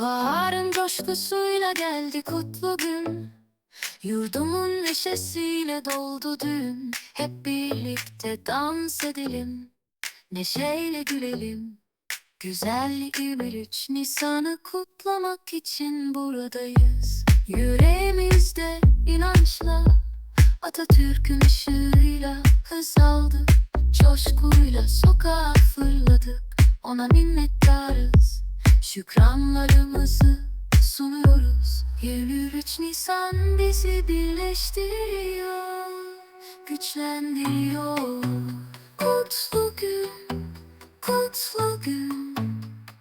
Baharın coşkusuyla geldi kutlu gün. Yurdumun neşesiyle doldu dün. Hep birlikte dans edelim Neşeyle gülelim. Güzel 23 Nisan'ı kutlamak için buradayız. Yüreğimizde inançla Atatürk'ün ışığıyla hız aldık. Coşkuyla sokağa fırladık. Ona minnettarız Şükranlarımızı sunuyoruz. 23 Nisan bizi birleştiriyor Güçlendiriyor. Kutlu gün, kutlu gün.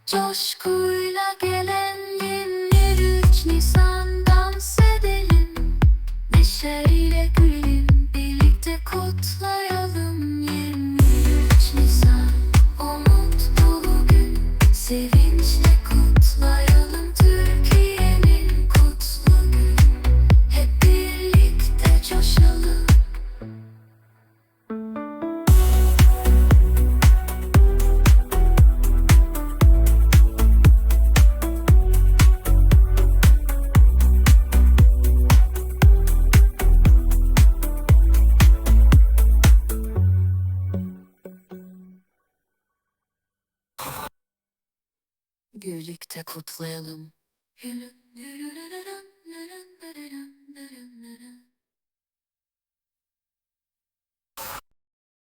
Coşkuyla gelen 23 Nisan dans edelim Neşeyle gülelim birlikte kutlayalım good life. Birlikte kutlayalım.